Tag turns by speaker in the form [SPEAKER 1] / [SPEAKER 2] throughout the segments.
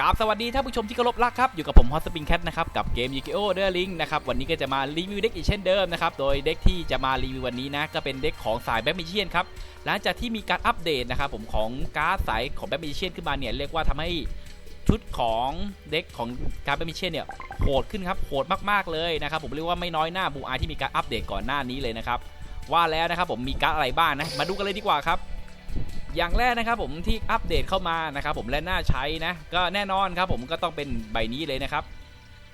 [SPEAKER 1] กราบสวัสดีท่านผู้ชมที่เคารพรักครับ อยู่กับผมฮอตสปริงแคทนะครับกับเกมยูกิโอเดอร์ลิงนะครับวันนี้ก็จะมารีวิวเด็กอีกเช่นเดิมนะครับโดยเด็กที่จะมารีวิววันนี้นะก็เป็นเด็กของสายแบทมิเชียนครับหลังจากที่มีการอัปเดตนะครับผมของการ์ดสายของแบทมิเชียนขึ้นมาเนี่ยเรียกว่าทำให้ชุดของเด็กของการ์ดแบทมิเชียนเนี่ยโหดขึ้นครับโหดมากๆเลยนะครับผมเรียกว่าไม่น้อยหน้าบูอาที่มีการอัปเดตก่อนหน้านี้เลยนะครับว่าแล้วนะครับผมมีการ์ดอะไรบ้างนะมาดูกันเลยดีกว่าครับ อย่างแรกนะครับผมที่อัปเดตเข้ามานะครับผมและน่าใช้นะ ก็แน่นอนครับผมก็ต้องเป็นใบนี้เลยนะครับ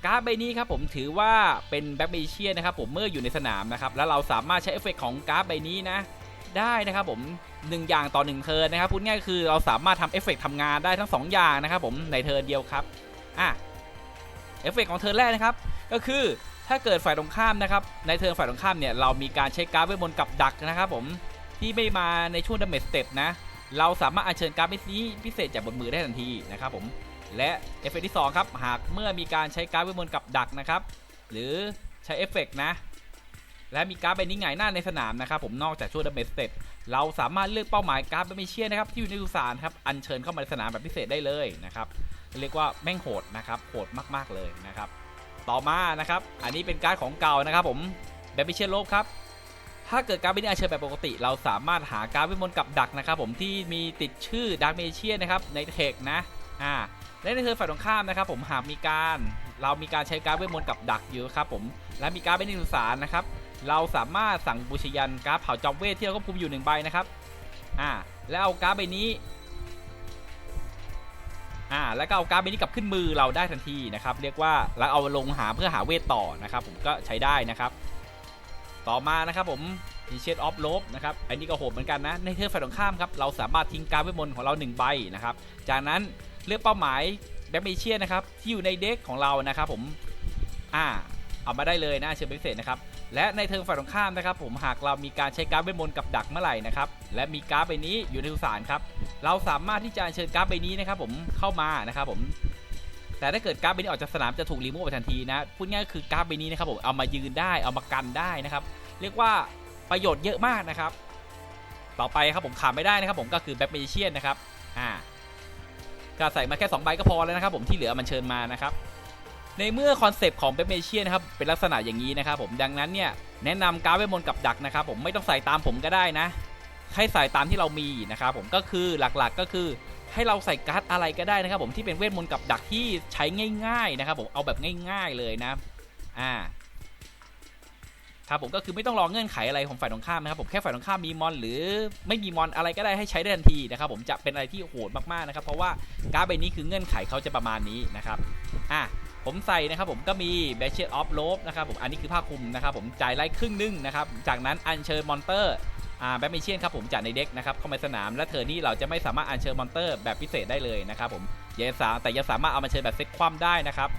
[SPEAKER 1] การ์ดใบนี้ครับผมถือว่าเป็นแบ็คเมเชียนะครับผมเมื่ออยู่ในสนามนะครับแล้วเราสามารถใช้เอฟเฟกต์ของการ์ดใบนี้นะ ได้นะครับผมหนึ่งอย่างต่อหนึ่งเทิร์นนะครับพูดง่ายคือเราสามารถทำเอฟเฟกต์ทำงานได้ทั้งสองอย่างนะครับผมในเทิร์นเดียวครับอะเอฟเฟกต์ของเทิร์นแรกนะครับ ก็คือถ้าเกิดฝ่ายตรงข้ามนะครับในเทิร์นฝ่ายตรงข้ามเนี่ยเรามีการใช้การ์ดเวทมนต์กับดักนะครับผมที่ไม่มาในช่วงดาเมจสเต็ปนะ เราสามารถอัญเชิญการ์ดนี้พิเศษจากบนมือได้ทันทีนะครับผม และเอฟเฟกต์ที่2ครับ หากเมื่อมีการใช้การ์ดเวทมนต์กับดักนะครับ หรือใช้เอฟเฟกต์นะ และมีการ์ดใบนี้หงายหน้าในสนามนะครับผม นอกจากช่วงดาเมจสเต็ปเราสามารถเลือกเป้าหมายการ์ดไม่เชียนะครับที่อยู่ในสุสานครับ อัญเชิญเข้ามาในสนามแบบพิเศษได้เลยนะครับ เรียกว่าแม่งโหดนะครับ โหดมากๆเลยนะครับ ต่อมานะครับ อันนี้เป็นการ์ดของเก่านะครับผมแบบพิเชียโลบครับ ถ้าเกิดการ์ดไม่ได้อัญเชิญแบบปกติ เราสามารถหาการ์ดเวทมนกับดักนะครับผมที่มีติดชื่อดาร์กเมเชียนะครับในเทคนะอ่าและในเทิร์นฝ่ายตรงข้ามนะครับผมหากมีการเรามีการใช้การ์ดเวทมนต์กับดักอยู่ครับผมและมีการ์ดเป็นนิสสารนะครับ เราสามารถสั่งบูชยันการ์ดเผาจอมเวทที่เราควบคุมอยู่หนึ่งใบนะครับอ่าแล้วเอาการ์ดใบนี้อ่าแล้วก็เอาการ์ดใบนี้กลับขึ้นมือเราได้ทันทีนะครับ เรียกว่าแล้วเอาลงหาเพื่อหาเวทต่อนะครับ ผมก็ใช้ได้นะครับ ต่อมานะครับผมมีเชดออฟโลบนะครับอันนี้ก็โหดเหมือนกันนะ ในเทิร์นฝ่ายตรงข้ามครับเราสามารถทิ้งการเวทมนต์ของเรา 1 ใบนะครับ จากนั้นเลือกเป้าหมายแบมเมเชียนะครับที่อยู่ในเด็กของเรานะครับผมอ่าเอามาได้เลยนะเชิญพิเศษนะครับและในเทิร์นฝ่ายตรงข้ามนะครับ ผมหากเรามีการใช้การ์ดเวทมนต์กับดักเมื่อไหร่นะครับและมีการ์ดใบนี้อยู่ในสุสานครับเราสามารถที่จะเชิญการ์ดใบนี้นะครับ ผมเข้ามานะครับ ผม แต่ถ้าเกิดการ์ดใบนี้ออกจากสนามจะถูกรีมูฟไปทันทีนะพูดง่ายๆคือการ์ดใบนี้นะครับผมเอามายืนได้เอามากันได้นะครับเรียกว่าประโยชน์เยอะมากนะครับ ต่อไปครับผมขาดไม่ได้นะครับผมก็คือแบ็คเมเชียนนะครับอ่าก็ใส่มาแค่2ใบก็พอแล้วนะครับผมที่เหลือมันเชิญมานะครับในเมื่อคอนเซปต์ของแบ็คเมเชียนนะครับเป็นลักษณะอย่างนี้นะครับผมดังนั้นเนี่ยแนะนำการ์ดเวทมนต์กับดักนะครับผมไม่ต้องใส่ตามผมก็ได้นะให้ใส่ตามที่เรามีนะครับผมก็คือหลักๆก็คือ ให้เราใส่การ์ดอะไรก็ได้นะครับ ผมที่เป็นเวทมนต์กับดักที่ใช้ง่าย ๆ นะครับ ผมเอาแบบง่าย ๆเลยนะ อ่าครับผมก็คือไม่ต้องรอเงื่อนไขอะไรของฝ่ายตรงข้ามนะครับผมแค่ฝ่ายตรงข้ามมีมอน หรือไม่มีมอนอะไรก็ได้ให้ใช้ได้ทันทีนะครับผมจะเป็นอะไรที่โหดมากๆนะครับเพราะว่าการ์ดใบนี้คือเงื่อนไขเขาจะประมาณนี้นะครับอะผมใส่นะครับผมก็มี b a t c h e t of l o b นะครับผมอันนี้คือผ้าคลุมนะครับผมจ่ายไล่ครึ่งหนึงนะครับจากนั้นอัญเชิญมอนเตอร์ แบทเมเชียนครับผมจากในเด็กนะครับเข้ามาสนามและเธอนี่เราจะไม่สามารถอัญเชิญมอนเตอร์แบบพิเศษได้เลยนะครับผมยังสาแต่ยังสามารถเอามาเชิญแบบเซ็ตคว่ำได้นะครับ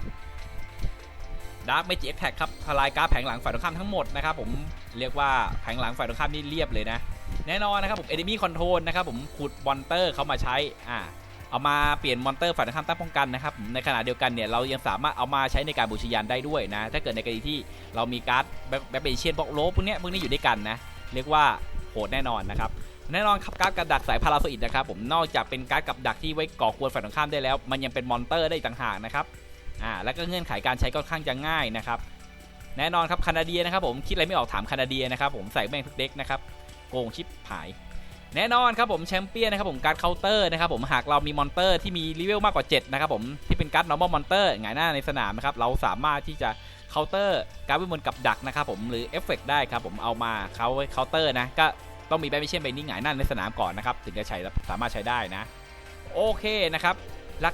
[SPEAKER 1] ดาร์กเมจิเอ็กแท็กครับทลายการ์ดแผงหลังฝ่ายตรงข้ามทั้งหมดนะครับผมเรียกว่าแผงหลังฝ่ายตรงข้ามนี่เรียบเลยนะ แน่นอนนะครับผม enemy control นะครับผมขุดมอนเตอร์เข้ามาใช้อ่าเอามาเปลี่ยนมอนเตอร์ฝ่ายตรงข้ามตั้งป้องกันนะครับในขณะเดียวกันเนี่ยเรายังสามารถเอามาใช้ในการบูชยันได้ด้วยนะ ถ้าเกิดในกรณีที่เรามีการ์ดแบ็คเบเชียนบล็อกโลพวกนี้พวกนี้อยู่ด้วยกันนะเรียกว่า โหดแน่นอนนะครับแน่นอนครับการ์ดกับดักสายพาราโซอิดนะครับผมนอกจากเป็นการ์ดกับดักที่ไว้ก่อกวนฝ่ายตรงข้ามได้แล้ว มันยังเป็นมอนเตอร์ได้อีกต่างหากนะครับอ่าแล้วก็เงื่อนไขการใช้ก็ค่อนข้างจะง่ายนะครับแน่นอนครับคานาเดียนะครับผมคิดอะไรไม่ออกถามคานาเดียนะครับผมใส่แม่งทุกเด็กนะครับโกงชิปหาย แน่นอนครับผมแชมเปี้ยนนะครับผมการเคาน์เตอร์นะครับผมหากเรามีมอนเตอร์ที่มีเลเวลมากกว่า7นะครับผมที่เป็นการ์ด normal monster หงายหน้าในสนามนะครับเราสามารถที่จะเคาน์เตอร์การ์ดวิมลกับดักนะครับผมหรือเอฟเฟกได้ครับผมเอามาเขาเคาน์เตอร์นะก็ต้องมีแบมิเชียนใบนี้หงายหน้าในสนามก่อนนะครับถึงจะใช้สามารถใช้ได้นะ โอเคนะครับ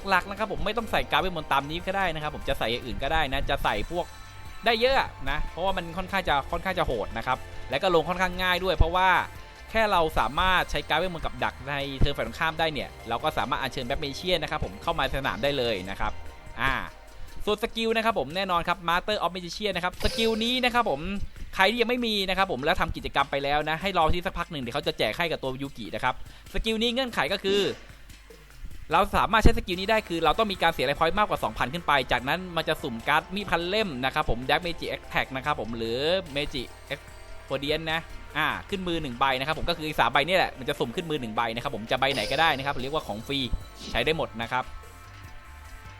[SPEAKER 1] หลักๆนะครับผมไม่ต้องใส่การ์ดวิมลตามนี้ก็ได้นะครับผมจะใส่อื่นก็ได้นะจะใส่พวกได้เยอะนะเพราะว่ามันค่อนข้างจะค่อนข้างจะโหดนะครับและก็ลงค่อนข้างง่ายด้วย เพราะว่า แค่เราสามารถใช้การ์ดเวทมนต์กับดักในเทิร์นฝ่ายตรงข้ามได้เนี่ย เราก็สามารถอัญเชิญแบ็คเมเชียนนะครับผมเข้ามาสนามได้เลยนะครับอ่าส่วนสกิลนะครับผมแน่นอนครับ Master of Magician นะครับสกิลนี้นะครับผมใครที่ยังไม่มีนะครับผมแล้วทำกิจกรรมไปแล้วนะ ให้รอที่สักพักหนึ่งเดี๋ยวเขาจะแจกให้กับตัวยูกินะครับสกิลนี้เงื่อนไขก็คือ เราสามารถใช้สกิลนี้ได้คือ เราต้องมีการเสียไรพอยต์มากกว่า 2,000 ขึ้นไป จากนั้นมันจะสุ่มการ์ดมีพันเล่มนะครับผมดักเมจิแอคแท็กนะครับผมหรือเมจิเอ็ก โฟเดียนนะอ่าขึ้นมือ1ใบนะครับผมก็คือสามใบนี่แหละมันจะสุ่มขึ้นมือ1ใบนะครับผมจะใบไหนก็ได้นะครับเรียกว่าของฟรีใช้ได้หมดนะครับ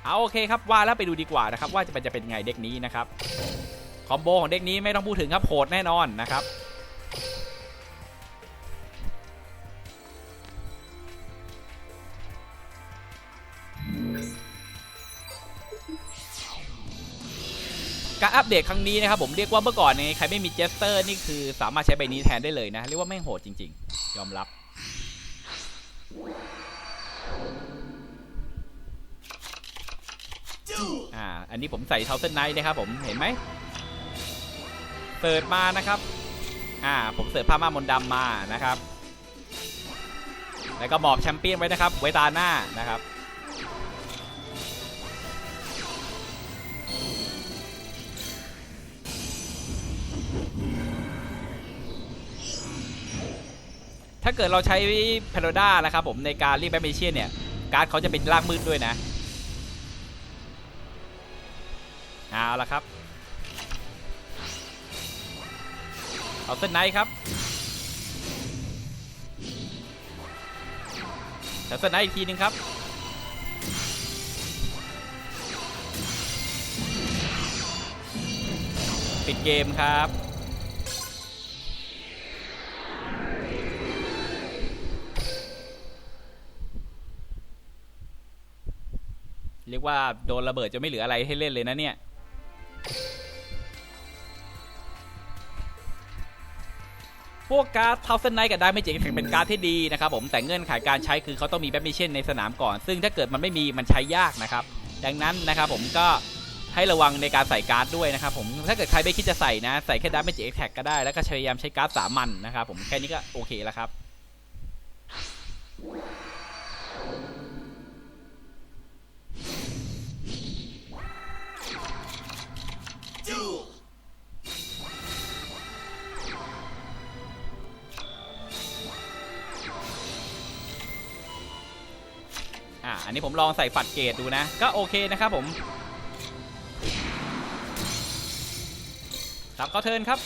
[SPEAKER 1] เอาโอเคครับว่าแล้วไปดูดีกว่านะครับว่าจะเป็นจะเป็นไงเด็กนี้นะครับคอมโบของเด็กนี้ไม่ต้องพูดถึงครับโหดแน่นอนนะครับ การอัปเดตครั้งนี้นะครับผมเรียกว่าเมื่อก่อนเนี่ยใครไม่มีเจสเตอร์นี่คือสามารถใช้ใบนี้แทนได้เลยนะ เรียกว่าไม่งโหดจริง ๆ ยอมรับ อ่า อันนี้ผมใส่เทาเส้นไนท์นะครับผมเห็นไหมเปิดมานะครับ อ่า ผมเสิร์ฟผ้าม่ามนดำมานะครับ แล้วก็บอกแชมเปี้ยนไว้นะครับ ไว้ตาหน้านะครับ ถ้าเกิดเราใช้พาราด้านะครับผมในการเรียกแบทเมเชียนเนี่ย การ์ดเขาจะเป็นล่างมืดด้วยนะเอาละครับเอาเส้นไนครับแล้วเส้นไนอีกทีหนึงครับปิดเกมครับ กว่าโดนระเบิดจะไม่เหลืออะไรให้เล่นเลยนะเนี่ย พวกการ์ดเทาเซนไนกับดาเมจเอ็กเป็นการ์ดที่ดีนะครับผมแต่เงื่อนไขการใช้คือเขาต้องมีแบทมิเชนในสนามก่อน ซึ่งถ้าเกิดมันไม่มีมันใช้ยากนะครับ ดังนั้นนะครับผมก็ให้ระวังในการใส่การ์ดด้วยนะครับผมถ้าเกิดใครไม่คิดจะใส่นะ ใส่แค่ดาเมจเอ็กแท็กก็ได้แล้วก็พยายามใช้การ์ดสามัญนะครับผมแค่นี้ก็โอเคแล้วครับ นนี้ผมลองใส่ฝัดเกตดูนะ ก็โอเคนะครับผม ครับก็เทินครับ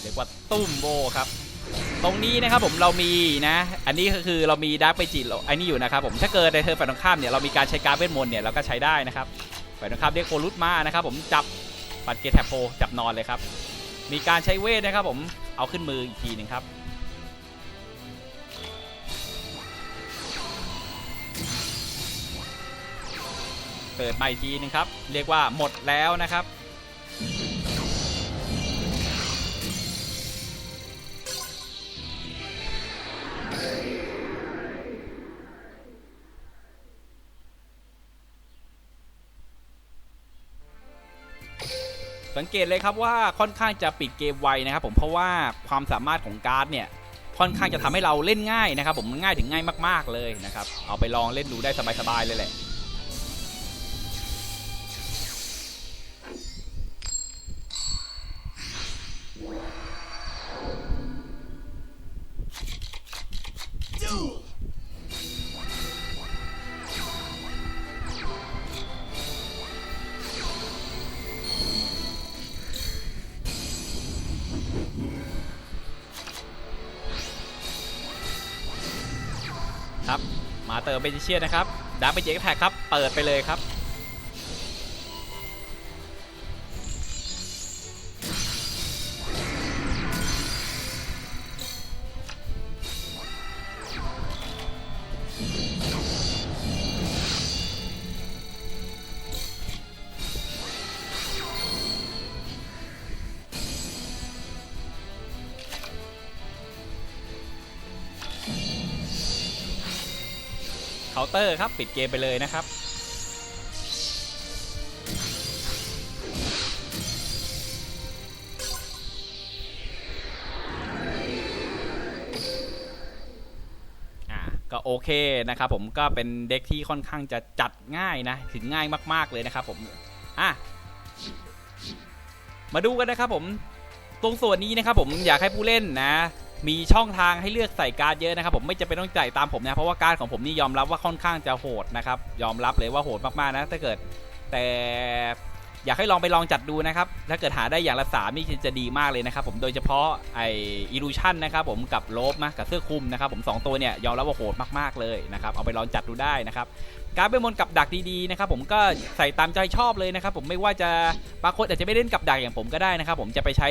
[SPEAKER 1] เรียกว่าตุ้มโบครับ ตรงนี้นะครับผมเรามีนะ อันนี้ก็คือเรามีดาร์กไปจิอ้นี่อยู่นะครับผมถ้าเกิดในเธอฝ่ายตรงข้ามเนี่ยเรามีการใช้การเวทมนต์เนี่ยเราก็ใช้ได้นะครับฝ่ายตรงข้ามเรียกโคลุตมานะครับผมจับปัดเกตแทบโพจับนอนเลยครับ มีการใช้เวทนะครับผมเอาขึ้นมืออีกทีหนึ่งครับเปิดมาอีกทีหนึงครับ เรียกว่าหมดแล้วนะครับ สังเกตเลยครับว่าค่อนข้างจะปิดเกมไวนะครับผมเพราะว่าความสามารถของการ์ดเนี่ยค่อนข้างจะทำให้เราเล่นง่ายนะครับ ผมง่ายถึงง่ายมากๆเลยนะครับ เอาไปลองเล่นดูได้สบายๆเลยแหละ มาเติมเบนเชียนนะครับดับไปเจ๊กแท็กครับ เปิดไปเลยครับ เคาน์เตอร์ครับ ปิดเกมไปเลยนะครับอ่าก็โอเคนะครับผมก็เป็นเด็กที่ค่อนข้างจะจัดง่ายนะ ถึงง่ายมากๆเลยนะครับผมอะมาดูกันนะครับผมตรงส่วนนี้นะครับผมอยากให้ผู้เล่นนะ มีช่องทางให้เลือกใส่การ์ดเยอะนะครับผมไม่จะเป็นต้องจ่ายตามผมนะเพราะว่าการ์ดของผมนี่ยอมรับว่าค่อนข้างจะโหดนะครับยอมรับเลยว่าโหดมากๆนะถ้าเกิดแต่อยากให้ลองไปลองจัดดูนะครับ ถ้าเกิดหาได้อย่างละสามนี่จะดีมากเลยนะครับผมโดยเฉพาะไออิลูชันนะครับผมกับโลบนะกับเสื้อคลุมนะครับผมสองตัวเนี่ยยอมรับว่าโหดมากๆเลยนะครับ เอาไปลองจัดดูได้นะครับ การดเวทมนกับดักดีๆนะครับผมก็ใส่ตามใจชอบเลยนะครับผมไม่ว่าจะบางคนอาจจะไม่เล่นกับดักอย่างผมก็ได้นะครับผมจะไปใช้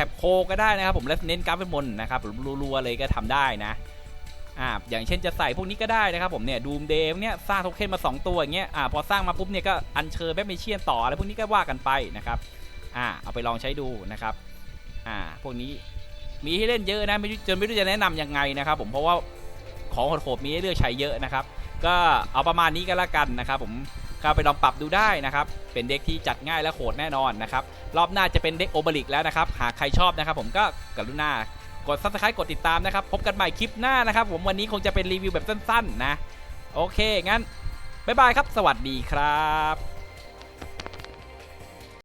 [SPEAKER 1] ท็บโคก็ได้นะครับผมแล้วเน้นการดเวทมนต์นะครับรัวๆเลยก็ทำได้นะอ่าอย่างเช่นจะใส่พวกนี้ก็ได้นะครับผมเนี่ยดูมเดมเนี่ยสร้างโทเค็นมา 2 ตัวอย่างเงี้ยอ่าพอสร้างมาปุ๊บเนี่ยก็อัญเชิญแบทเมเชียนต่ออะไรพวกนี้ก็ว่ากันไปนะครับอ่าเอาไปลองใช้ดูนะครับอ่าพวกนี้มีให้เล่นเยอะนะไม่จนไม่รู้จะแนะนำยังไงนะครับผมเพราะว่าของโหดๆมีให้เลือกใช้เยอะนะครับ ก็เอาประมาณนี้ก็แล้วกันนะครับผม ก็ไปลองปรับดูได้นะครับ เป็นเด็กที่จัดง่ายและโหดแน่นอนนะครับ รอบหน้าจะเป็นเด็กโอเบริกแล้วนะครับ หากใครชอบนะครับ ผมก็กรุณากดซับสไครต์กดติดตามนะครับ พบกันใหม่คลิปหน้านะครับ ผมวันนี้คงจะเป็นรีวิวแบบสั้นๆนะ โอเค งั้น บ๊ายบายครับ สวัสดีครับ